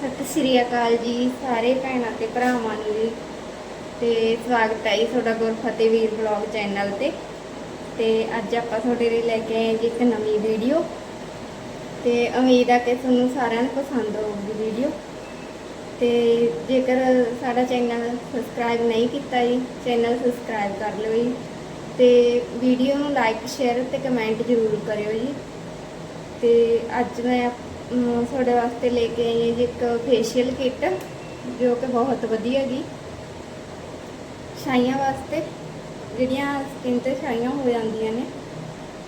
ਸਤਿ ਸ਼੍ਰੀ ਅਕਾਲ ਜੀ ਸਾਰੇ ਭੈਣਾਂ ਤੇ ਭਰਾਵਾਂ ਨੂੰ ਜੀ ਤੇ ਸਵਾਗਤ ਹੈ ਜੀ ਤੁਹਾਡਾ ਗੁਰਫਤਿਹ ਵੀਰ ਬਲੌਗ ਚੈਨਲ ਤੇ। ਤੇ ਅੱਜ ਆਪਾਂ ਤੁਹਾਡੇ ਲਈ ਲੈ ਕੇ ਆਏ ਜੀ ਇੱਕ ਨਵੀਂ ਵੀਡੀਓ। ਤੇ ਉਮੀਦ ਆ ਕਿ ਤੁਹਾਨੂੰ ਸਾਰਿਆਂ ਨੂੰ ਪਸੰਦ ਆਊਗੀ ਵੀਡੀਓ। ਤੇ ਜੇਕਰ ਸਾਡਾ ਚੈਨਲ ਸਬਸਕ੍ਰਾਈਬ ਨਹੀਂ ਕੀਤਾ ਜੀ, ਚੈਨਲ ਸਬਸਕ੍ਰਾਈਬ ਕਰ ਲਿਓ ਜੀ। ਤੇ ਵੀਡੀਓ ਨੂੰ ਲਾਈਕ ਸ਼ੇਅਰ ਤੇ ਕਮੈਂਟ ਜ਼ਰੂਰ ਕਰਿਓ ਜੀ। ਤੇ ਅੱਜ ਮੈਂ ਤੁਹਾਡੇ ਵਾਸਤੇ ਲੈ ਕੇ ਆਈ ਹਾਂ ਜੀ ਇੱਕ ਫੇਸ਼ੀਅਲ ਕਿੱਟ ਜੋ ਕਿ ਬਹੁਤ ਵਧੀਆ ਗੀ ਛਾਈਆਂ ਵਾਸਤੇ, ਜਿਹੜੀਆਂ ਸਕਿਨ ਤੇ ਛਾਈਆਂ ਹੋ ਜਾਂਦੀਆਂ ਨੇ,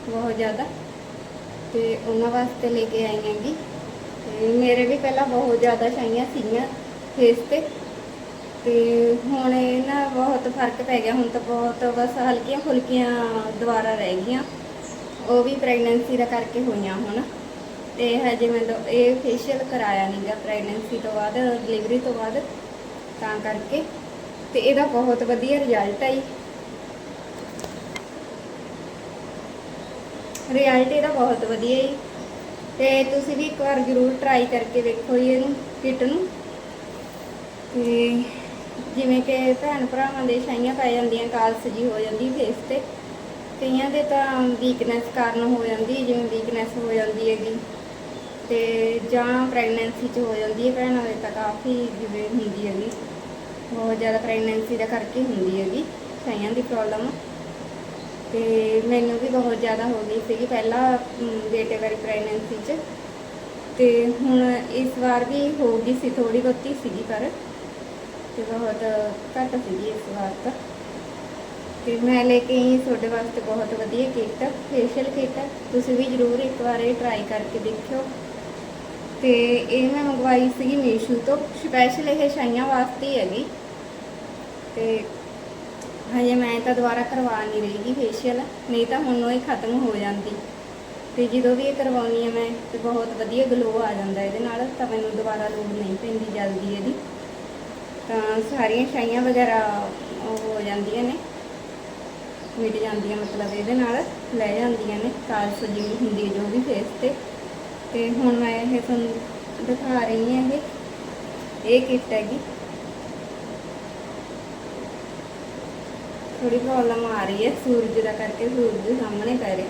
ਬਹੁਤ ਜ਼ਿਆਦਾ। ਤੇ ਉਹਨਾਂ ਵਾਸਤੇ ਲੈ ਕੇ ਆਈ ਹੈਗੀ ਤੇ ਮੇਰੇ ਵੀ ਪਹਿਲਾਂ ਬਹੁਤ ਜ਼ਿਆਦਾ ਛਾਈਆਂ ਸੀਗੀਆਂ ਫੇਸ ਤੇ। ਤੇ ਹੁਣ ਇਹ ਨਾ ਬਹੁਤ ਫ਼ਰਕ ਪੈ ਗਿਆ, ਹੁਣ ਤਾਂ ਬਹੁਤ ਬਸ ਹਲਕੀਆਂ ਫੁਲਕੀਆਂ ਦੁਬਾਰਾ ਰਹਿ ਗਈਆਂ। ਉਹ ਵੀ ਪ੍ਰੈਗਨੈਂਸੀ ਦਾ ਕਰਕੇ ਹੋਈਆਂ ਹੁਣ। ਤੇ ਹਜੇ ਮੈਂ ਇਹ ਫੇਸ਼ੀਅਲ ਕਰਾਇਆ ਨਹੀਂਗਾ ਪ੍ਰੈਗਨੈਂਸੀ ਤੋਂ ਬਾਅਦ ਡਿਲੀਵਰੀ ਤੋਂ ਬਾਅਦ, ਤਾਂ ਕਰਕੇ। ਤੇ ਇਹਦਾ ਬਹੁਤ ਵਧੀਆ ਰਿਜ਼ਲਟ ਆਈ ਰਿਜ਼ਲਟ ਇਹਦਾ ਬਹੁਤ ਵਧੀਆ ਹੈ ਤੇ ਤੁਸੀਂ ਵੀ ਇੱਕ ਵਾਰ ਜ਼ਰੂਰ ਟਰਾਈ ਕਰਕੇ ਵੇਖੋ ਜੀ ਇਹਨੂੰ ਕਿਟ ਨੂੰ। ਤੇ ਜਿਵੇਂ ਕਿ ਭੈਣ ਭਰਾਵਾਂ ਦੇ ਛਾਈਆਂ ਪੈ ਜਾਂਦੀਆਂ, ਕਾਲਸ ਜੀ ਹੋ ਜਾਂਦੀ ਫੇਸ ਤੇ। ਕਈਆਂ ਦੇ ਤਾਂ ਵੀਕਨੈਸ ਕਾਰਨ ਹੋ ਜਾਂਦੀ, ਜਿਵੇਂ ਵੀਕਨੈਸ ਹੋ ਜਾਂਦੀ ਹੈਗੀ। ਤੇ ਜਾਂ ਪ੍ਰੈਗਨੈਂਸੀ ਚ ਹੋ ਜਾਂਦੀ ਹੈ, ਭੈਣਾਂ ਦੇ ਤਾਂ ਕਾਫੀ ਜਿਵੇਂ ਹੁੰਦੀ ਹੈਗੀ। ਬਹੁਤ ਜ਼ਿਆਦਾ ਪ੍ਰੈਗਨੈਂਸੀ ਦਾ ਕਰਕੇ ਹੁੰਦੀ ਹੈਗੀ ਛਾਈਆਂ ਦੀ ਪ੍ਰੋਬਲਮ ਤੇ ਮੈਨੂੰ ਵੀ ਬਹੁਤ ਜ਼ਿਆਦਾ ਹੋ ਗਈ ਸੀਗੀ ਪਹਿਲਾਂ ਬੇਟੇ ਵਾਲੀ ਪ੍ਰੈਗਨੈਂਸੀ ਚ। ਤੇ ਹੁਣ ਇਸ ਵਾਰ ਵੀ ਹੋ ਗਈ ਸੀ ਥੋੜੀ ਬਹੁਤੀ ਸੀਗੀ, ਪਰ ਤੇ ਬਹੁਤ ਘੱਟ ਸੀਗੀ ਇਸ ਵਾਰ ਤਾਂ। ਤੇ ਮੈਂ ਲੈ ਕੇ ਆਈ ਤੁਹਾਡੇ ਵਾਸਤੇ ਬਹੁਤ ਵਧੀਆ ਕਿੱਟ ਫੇਸ਼ੀਅਲ ਕਿੱਟ ਤੁਸੀਂ ਵੀ ਜ਼ਰੂਰ ਇੱਕ ਵਾਰ ਇਹ ਟਰਾਈ ਕਰਕੇ ਦੇਖਿਓ। ਤੇ ਇਹ ਮੈਂ ਮੰਗਵਾਈ ਸੀਗੀ ਮੀਸ਼ੂ ਤੋਂ। ਸਪੈਸ਼ਲ ਇਹ ਛਾਈਆਂ ਵਾਸਤੇ ਹੈਗੀ। ਤੇ ਹਜੇ ਮੈਂ ਤਾਂ ਦੁਬਾਰਾ ਕਰਵਾ ਨਹੀਂ ਰਹੀਗੀ ਫੇਸ਼ੀਅਲ ਨਹੀਂ ਤਾਂ ਹੁਣ ਉਹ ਹੀ ਖਤਮ ਹੋ ਜਾਂਦੀ। ਤੇ ਜਦੋਂ ਵੀ ਇਹ ਕਰਵਾਉਣੀ ਹੈ ਮੈਂ, ਤੇ ਬਹੁਤ ਵਧੀਆ ਗਲੋ ਆ ਜਾਂਦਾ ਇਹਦੇ ਨਾਲ, ਤਾਂ ਮੈਨੂੰ ਦੁਬਾਰਾ ਲੋੜ ਨਹੀਂ ਪੈਂਦੀ ਜਲਦੀ ਇਹਦੀ। ਤਾਂ ਸਾਰੀਆਂ ਛਾਈਆਂ ਵਗੈਰਾ ਉਹ ਹੋ ਜਾਂਦੀਆਂ ਨੇ। ਮਿਟ ਜਾਂਦੀਆਂ ਮਤਲਬ ਇਹਦੇ ਨਾਲ, ਲੈ ਜਾਂਦੀਆਂ ਨੇ ਕਾਲਸ ਜਿਵੇਂ ਹੁੰਦੀ ਹੈ ਜੋ ਵੀ ਫੇਸ ਤੇ। ਤੇ ਹੁਣ ਮੈਂ ਇਹ ਤੁਹਾਨੂੰ ਦਿਖਾ ਰਹੀ ਹਾਂ ਇਹ। ਇਹ ਕਿੱਟ ਹੈਗੀ। ਥੋੜੀ ਪ੍ਰੋਬਲਮ ਆ ਰਹੀ ਹੈ। ਸੂਰਜ ਦਾ ਕਰਕੇ ਸੂਰਜ ਦੇ ਸਾਹਮਣੇ ਪੈ ਰਿਹਾ।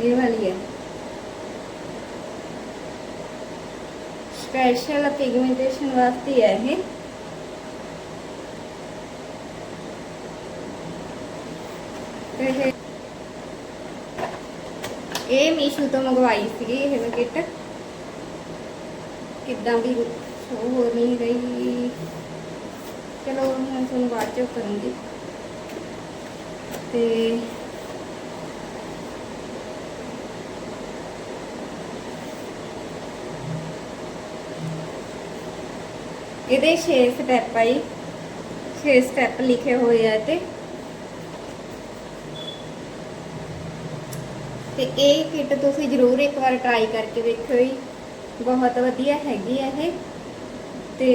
ਇਹ ਵਾਲੀ ਹੈ। ਸਪੈਸ਼ਲ ਪਿਗਮੈਂਟੇਸ਼ਨ ਵਾਸਤੇ ਹੈ ਇਹ। ਤੇ ਇਹ ਮੀਸ਼ੂ ਤੋਂ ਮੰਗਵਾਈ ਸੀਗੀ, ਇਹ ਮੈਂ ਕਿੱਟ। ਕਿੱਦਾਂ ਵੀ ਸ਼ੋ ਹੋ ਨਹੀਂ ਰਹੀ। ਚਲੋ, ਮੈਂ ਤੁਹਾਨੂੰ ਬਾਅਦ ਚ ਕਰੂੰਗੀ। ਤੇ ਇਹਦੇ 6 ਸਟੈਪ ਆਈ 6 ਸਟੈਪ ਲਿਖੇ ਹੋਏ ਆ ਤੇ ਤੇ ਇਹ ਕਿੱਟ ਤੁਸੀਂ ਜ਼ਰੂਰ ਇੱਕ ਵਾਰ ਟਰਾਈ ਕਰਕੇ ਵੇਖਿਓ ਜੀ। ਬਹੁਤ ਵਧੀਆ ਹੈਗੀ ਆ ਇਹ। ਤੇ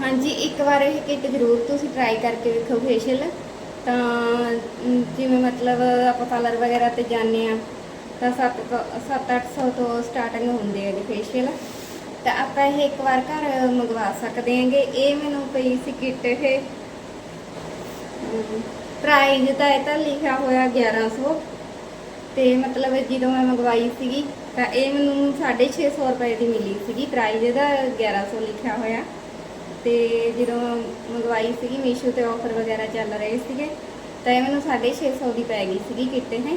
ਹਾਂਜੀ, ਇੱਕ ਵਾਰ ਇਹ ਕਿੱਟ ਜ਼ਰੂਰ ਤੁਸੀਂ ਟਰਾਈ ਕਰਕੇ ਵੇਖੋ ਫੇਸ਼ੀਅਲ ਤਾਂ ਜਿਵੇਂ ਮਤਲਬ ਆਪਾਂ ਪਾਰਲਰ ਵਗੈਰਾ ਤੇ ਜਾਂਦੇ ਆ ਤਾਂ 7 7-800 ਤੋਂ ਸਟਾਰਟਿੰਗ ਹੁੰਦੇ ਆ ਜੀ ਫੇਸ਼ੀਅਲ ਤਾਂ ਆਪਾਂ ਇਹ ਇੱਕ ਵਾਰ ਘਰ ਮੰਗਵਾ ਸਕਦੇ ਆਂਗੇ ਇਹ ਮੈਨੂੰ ਪਈ ਸੀ ਕਿੱਟ ਇਹ। ਪ੍ਰਾਈਜ਼ ਤਾਂ ਇਹ ਤਾਂ ਲਿਖਿਆ ਹੋਇਆ 1100 ਤੇ ਮਤਲਬ ਜਦੋਂ ਮੈਂ ਮੰਗਵਾਈ ਸੀਗੀ, ਤਾਂ ਇਹ ਮੈਨੂੰ 650 ਰੁਪਏ ਦੀ ਮਿਲੀ ਸੀਗੀ। ਪ੍ਰਾਈਜ਼ ਇਹਦਾ 1100 ਲਿਖਿਆ ਹੋਇਆ। ਤੇ ਜਦੋਂ ਮੰਗਵਾਈ ਸੀਗੀ, ਮੀਸ਼ੋ ਤੇ ਆਫਰ ਵਗੈਰਾ ਚੱਲ ਰਹੇ ਸੀਗੇ, ਤਾਂ ਇਹ ਮੈਨੂੰ 650 ਦੀ ਪੈ ਗਈ ਸੀਗੀ ਕਿੱਟ ਇਹ।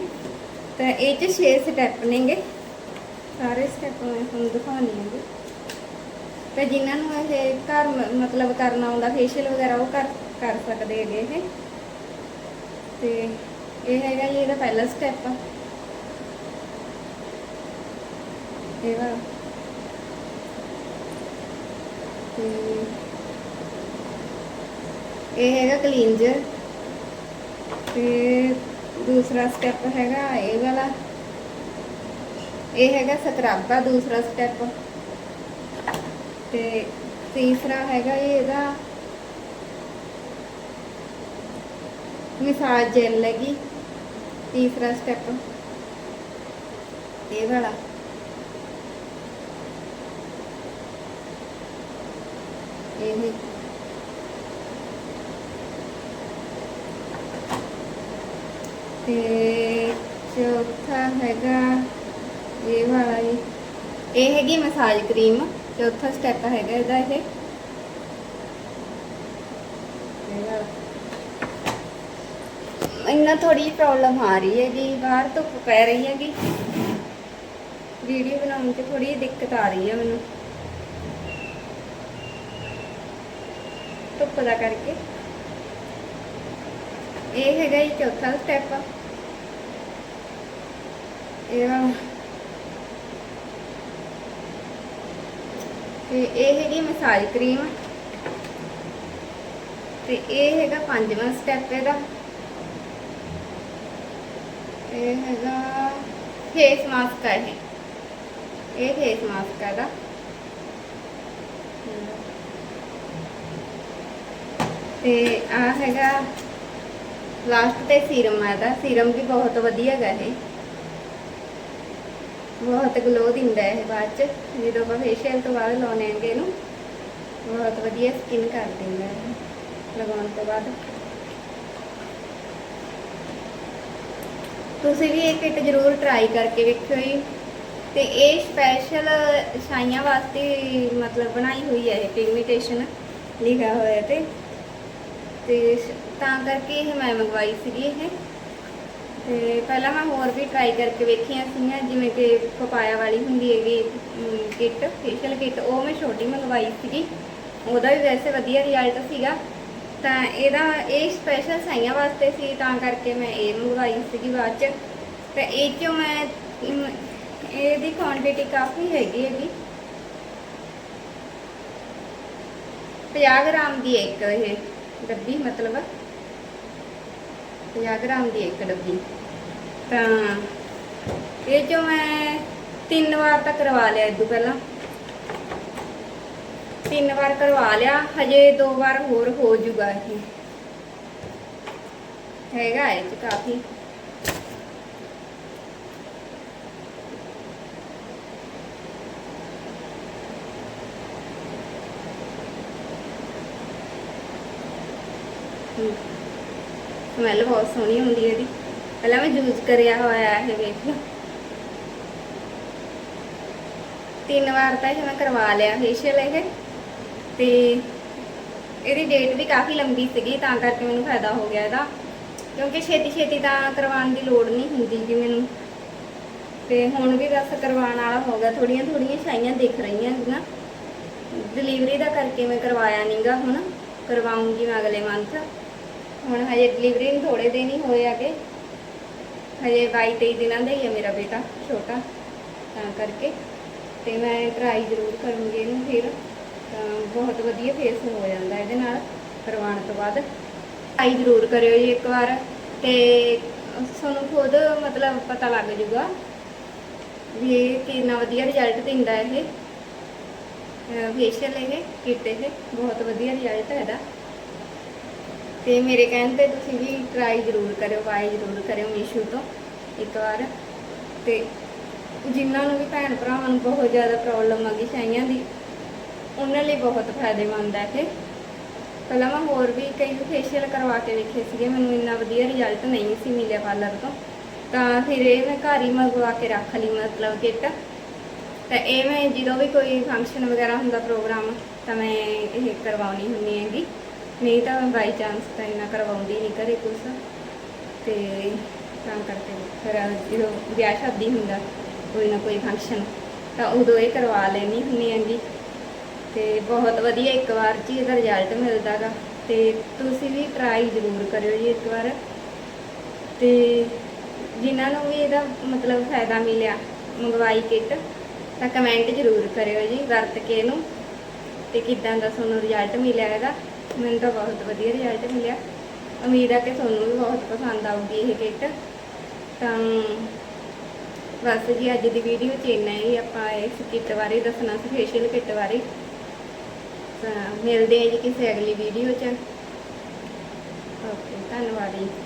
ਤਾਂ ਇਹ ਚ 6 ਸਟੈਪ ਨੇਗੇ। ਸਾਰੇ ਸਟੈਪ ਮੈਂ ਤੁਹਾਨੂੰ ਦਿਖਾਉਣੀ ਹੈਗੀ ਤੇ ਜਿਨ੍ਹਾਂ ਨੂੰ ਇਹ ਘਰ ਮ- ਮਤਲਬ ਕਰਨਾ ਆਉਂਦਾ ਫੇਸ਼ੀਅਲ ਵਗੈਰਾ ਉਹ ਕਰ ਕਰ ਸਕਦੇ ਹੈਗੇ ਇਹ। ਤੇ ਇਹ ਹੈਗਾ ਜੀ ਇਹਦਾ ਪਹਿਲਾ ਸਟੈਪ ਇਹ ਵਾ ਤੇ ਇਹ ਹੈਗਾ ਕਲੀਨਜਰ ਤੇ ਦੂਸਰਾ ਸਟੈਪ ਹੈਗਾ ਇਹ ਵਾਲਾ। ਇਹ ਹੈਗਾ ਸਕਰਬ ਦਾ ਦੂਸਰਾ ਸਟੈਪ ਤੇ ਤੀਸਰਾ ਹੈਗਾ ਜੀ ਇਹਦਾ ਮਸਾਜ ਜੈਲ ਹੈਗੀ ਤੀਸਰਾ ਸਟੈਪ ਇਹ ਵਾਲਾ। ਇਹ ਤੇ ਚੌਥਾ ਹੈਗਾ ਇਹ ਵਾਲਾ ਜੀ। ਇਹ ਹੈਗੀ ਮਸਾਜ ਕਰੀਮ। ਚੌਥਾ ਸਟੈਪ ਹੈਗਾ ਇਹਦਾ ਇਹ। ਇਹ ਵਾਲਾ। ਇੰਨਾ ਥੋੜੀ ਪ੍ਰੋਬਲਮ ਆ ਰਹੀ ਹੈਗੀ, ਬਾਹਰ ਧੁੱਪ ਪੈ ਰਹੀ ਹੈਗੀ। ਵੀਡੀਓ ਬਣਾਉਣ 'ਚ ਥੋੜੀ ਦਿੱਕਤ ਆ ਰਹੀ ਹੈ ਮੈਨੂੰ। ਧੁੱਪ ਦਾ ਕਰਕੇ। ਇਹ ਹੈਗਾ ਜੀ ਚੌਥਾ ਸਟੈਪ ਇਹ ਤੇ ਇਹ ਹੈਗੀ ਮਸਾਜ ਕਰੀਮ। ਤੇ ਇਹ ਹੈਗਾ ਪੰਜਵਾਂ ਸਟੈਪ ਇਹਦਾ। ਇਹ ਹੈਗਾ। ਫੇਸ ਮਾਸਕ ਹੈ। ਇਹ ਫੇਸ ਮਾਸਕ ਹੈ ਦਾ ਤੇ ਆ ਹੈਗਾ। ਲਾਸਟ ਤੇ ਸੀਰਮ ਹੈ ਦਾ ਸੀਰਮ ਵੀ ਬਹੁਤ ਵਧੀਆ ਹੈਗਾ ਇਹ। ਬਹੁਤ ਗਲੋ ਦਿੰਦਾ ਹੈ ਇਹ ਬਾਅਦ ਚ। ਜਦੋਂ ਆਪਾਂ ਫੇਸ਼ੀਅਲ ਤੋਂ ਬਾਅਦ ਲਾਉਣੇ ਆਂਗੇ ਇਹਨੂੰ, ਬਹੁਤ ਵਧੀਆ ਸਕਿਨ ਕਰ ਦਿੰਦਾ ਹੈ ਲਗਾਉਣ ਤੋਂ ਬਾਅਦ। ਤੁਸੀਂ ਵੀ ਇਹ ਕਿਟ ਜ਼ਰੂਰ ਟਰਾਈ ਕਰਕੇ ਵੇਖਿਓ ਜੀ। ਤੇ ਇਹ ਸਪੈਸ਼ਲ ਛਾਈਆਂ ਵਾਸਤੇ ਮਤਲਬ ਬਣਾਈ ਹੋਈ ਹੈ ਇਹ ਪਿਗਮੈਂਟੇਸ਼ਨ ਲਿਖਿਆ ਹੋਇਆ ਤੇ। ਤੇ ਤਾਂ ਕਰਕੇ ਇਹ ਮੈਂ ਮੰਗਵਾਈ ਸੀਗੀ ਇਹ। ਤੇ ਪਹਿਲਾਂ ਮੈਂ ਹੋਰ ਵੀ ਟਰਾਈ ਕਰਕੇ ਵੇਖੀਆਂ ਸੀਗੀਆਂ, ਜਿਵੇਂ ਕਿ ਪਪਾਇਆ ਵਾਲੀ ਹੁੰਦੀ ਹੈਗੀ ਕਿਟ ਫੇਸ਼ੀਅਲ ਕਿਟ ਉਹ ਮੈਂ ਛੋਟੀ ਮੰਗਵਾਈ ਸੀਗੀ। ਉਹਦਾ ਵੀ ਵੈਸੇ ਵਧੀਆ ਰਿਜ਼ਲਟ ਸੀਗਾ। ਤਾਂ ਇਹਦਾ ਇਹ ਸਪੈਸ਼ਲ ਸਾਈਆਂ ਵਾਸਤੇ ਸੀ, ਤਾਂ ਕਰਕੇ ਮੈਂ ਇਹ ਮੰਗਵਾਈ ਸੀਗੀ ਬਾਅਦ ਚ। ਤੇ ਇਹ ਚੋਂ ਮੈਂ ਇਹਦੀ ਕੁਆਂਟੀਟੀ ਕਾਫੀ ਹੈਗੀ ਹੈਗੀ। 50 ਗ੍ਰਾਮ ਦੀ ਇੱਕ ਇਹ ਡੱਬੀ, ਮਤਲਬ। 50 ਗ੍ਰਾਮ ਦੀ ਇੱਕ ਡੱਬੀ। ਤਾਂ ਇਹ ਚੋਂ ਮੈਂ ਤਿੰਨ ਵਾਰ ਤਾਂ ਕਰਵਾ ਲਿਆ ਇਦੋਂ ਪਹਿਲਾਂ। ਤਿੰਨ ਵਾਰ ਕਰਵਾ ਲਿਆ, ਹਜੇ ਦੋ ਵਾਰ ਹੋਰ ਹੋ ਜੂਗਾ ਇਹ। ਹੈਗਾ ਇਹ ਚ ਕਾਫੀ। ਸਮੈਲ ਬਹੁਤ ਸੋਹਣੀ ਹੁੰਦੀ ਹੈ ਇਹਦੀ। ਪਹਿਲਾਂ ਮੈਂ ਯੂਜ਼ ਕਰਿਆ ਹੋਇਆ ਇਹ ਵੇਖ ਲਓ। ਤਿੰਨ ਵਾਰ ਤਾਂ ਇਹ ਮੈਂ ਕਰਵਾ ਲਿਆ ਫੇਸ਼ੀਅਲ ਇਹ। ਤੇ ਇਹਦੀ ਡੇਟ ਵੀ ਕਾਫੀ ਲੰਬੀ ਸੀਗੀ, ਤਾਂ ਕਰਕੇ ਮੈਨੂੰ ਫਾਇਦਾ ਹੋ ਗਿਆ ਇਹਦਾ। ਕਿਉਂਕਿ ਛੇਤੀ ਛੇਤੀ ਤਾਂ ਕਰਵਾਉਣ ਦੀ ਲੋੜ ਨਹੀਂ ਹੁੰਦੀ ਜੀ ਮੈਨੂੰ। ਤੇ ਹੁਣ ਵੀ ਬਸ ਕਰਵਾਉਣ ਵਾਲਾ ਹੋ ਗਿਆ ਥੋੜੀਆਂ ਥੋੜੀਆਂ ਛਾਈਆਂ ਦਿਖ ਰਹੀਆਂ ਹੈਗੀਆਂ। ਡਿਲੀਵਰੀ ਦਾ ਕਰਕੇ ਮੈਂ ਕਰਵਾਇਆ ਨਹੀਂਗਾ ਹੁਣ, ਕਰਵਾਉਂਗੀ ਮੈਂ ਅਗਲੇ ਮੰਥ ਹੁਣ ਹਜੇ ਡਿਲੀਵਰੀ ਨੂੰ ਥੋੜੇ ਦਿਨ ਹੀ ਹੋਏ ਆਗੇ ਹਜੇ 22 23 ਦਿਨਾਂ ਦਾ ਹੀ ਹੈ ਮੇਰਾ ਬੇਟਾ, ਛੋਟਾ, ਤਾਂ ਕਰਕੇ। ਤੇ ਮੈਂ ਟਰਾਈ ਜ਼ਰੂਰ ਕਰੂੰਗੀ ਇਹਨੂੰ ਫਿਰ। ਬਹੁਤ ਵਧੀਆ ਫੇਸ ਹੋ ਜਾਂਦਾ ਇਹਦੇ ਨਾਲ, ਕਰਵਾਉਣ ਤੋਂ ਬਾਅਦ। ਟਰਾਈ ਜ਼ਰੂਰ ਕਰਿਓ ਜੀ ਇੱਕ ਵਾਰ, ਤੇ ਤੁਹਾਨੂੰ ਖੁਦ ਮਤਲਬ ਪਤਾ ਲੱਗ ਜਾਊਗਾ ਵੀ ਇਹ ਕਿੰਨਾ ਵਧੀਆ ਰਿਜ਼ਲਟ ਦਿੰਦਾ ਇਹ। ਫੇਸ਼ੀਅਲ ਇਹ ਕਿਟ ਇਹ, ਬਹੁਤ ਵਧੀਆ ਰਿਜ਼ਲਟ ਹੈ ਇਹਦਾ। ਤੇ ਮੇਰੇ ਕਹਿਣ ਤੇ ਤੁਸੀਂ ਵੀ ਟਰਾਈ ਜ਼ਰੂਰ ਕਰਿਓ ਬਾਈ ਜ਼ਰੂਰ ਕਰਿਓ ਮੀਸ਼ੂ ਤੋਂ ਇੱਕ ਵਾਰ। ਤੇ ਜਿਨ੍ਹਾਂ ਨੂੰ ਵੀ ਭੈਣ ਭਰਾਵਾਂ ਨੂੰ ਬਹੁਤ ਜ਼ਿਆਦਾ ਪ੍ਰੋਬਲਮ ਆ ਗਈ ਛਾਈਆਂ ਦੀ ਉਹਨਾਂ ਲਈ ਬਹੁਤ ਫਾਇਦੇਮੰਦ ਹੈ ਇਹ। ਪਹਿਲਾਂ ਮੈਂ ਹੋਰ ਵੀ ਕਈ ਫੇਸ਼ੀਅਲ ਕਰਵਾ ਕੇ ਵੇਖੇ ਸੀਗੇ, ਮੈਨੂੰ ਇੰਨਾ ਵਧੀਆ ਰਿਜ਼ਲਟ ਨਹੀਂ ਸੀ ਮਿਲਿਆ ਪਾਰਲਰ ਤੋਂ। ਤਾਂ ਫਿਰ ਇਹ ਮੈਂ ਘਰ ਹੀ ਮੰਗਵਾ ਕੇ ਰੱਖ ਲਈ, ਮਤਲਬ ਕਿਟ ਤਾਂ ਇਹ ਮੈਂ ਜਦੋਂ ਵੀ ਕੋਈ ਫੰਕਸ਼ਨ ਵਗੈਰਾ ਹੁੰਦਾ ਪ੍ਰੋਗਰਾਮ ਤਾਂ ਮੈਂ ਇਹ ਕਰਵਾਉਣੀ ਹੁੰਦੀ ਹੈਗੀ। ਨਹੀਂ ਤਾਂ ਮੈਂ ਬਾਈ ਚਾਂਸ ਤਾਂ ਇੰਨਾ ਕਰਵਾਉਂਦੀ ਨਹੀਂ ਘਰੇ ਕੁਛ। ਤੇ ਤਾਂ ਕਰਕੇ ਫਿਰ ਜਦੋਂ ਵਿਆਹ ਸ਼ਾਦੀ ਹੁੰਦਾ, ਕੋਈ ਨਾ ਕੋਈ ਫੰਕਸ਼ਨ ਤਾਂ ਉਦੋਂ ਇਹ ਕਰਵਾ ਲੈਣੀ ਹੁੰਦੀ ਹੈਗੀ। ਤੇ ਬਹੁਤ ਵਧੀਆ ਇੱਕ ਵਾਰ 'ਚ ਇਹਦਾ ਰਿਜ਼ਲਟ ਮਿਲਦਾਗਾ। ਤੇ ਤੁਸੀਂ ਵੀ ਟਰਾਈ ਜ਼ਰੂਰ ਕਰਿਓ ਜੀ ਇੱਕ ਵਾਰ। ਤੇ ਜਿਨ੍ਹਾਂ ਨੂੰ ਵੀ ਇਹਦਾ ਮਤਲਬ ਫਾਇਦਾ ਮਿਲਿਆ ਮੰਗਵਾਈ ਕਿੱਟ ਤਾਂ ਕਮੈਂਟ ਜ਼ਰੂਰ ਕਰਿਓ ਜੀ ਵਰਤ ਕੇ ਇਹਨੂੰ। ਤੇ ਕਿਦਾਂ ਦਾ ਤੁਹਾਨੂੰ ਰਿਜ਼ਲਟ ਮਿਲਿਆ ਇਹਦਾ, ਮੈਨੂੰ ਤਾਂ ਬਹੁਤ ਵਧੀਆ ਰਿਜ਼ਲਟ ਮਿਲਿਆ। ਉਮੀਦ ਆ ਕਿ ਤੁਹਾਨੂੰ ਵੀ ਬਹੁਤ ਪਸੰਦ ਆਊਗੀ ਇਹ ਕਿੱਟ ਤਾਂ ਬਸ ਜੀ ਅੱਜ ਦੀ ਵੀਡੀਓ 'ਚ ਇੰਨਾ ਹੀ, ਆਪਾਂ ਇਸ ਕਿੱਟ ਬਾਰੇ ਦੱਸਣਾ ਸੀ ਫੇਸ਼ੀਅਲ ਕਿੱਟ ਬਾਰੇ। ਮਿਲਦੇ ਹਾਂ ਜੀ ਕਿਸੇ ਅਗਲੀ ਵੀਡੀਓ 'ਚ। ਓਕੇ ਧੰਨਵਾਦ ਜੀ।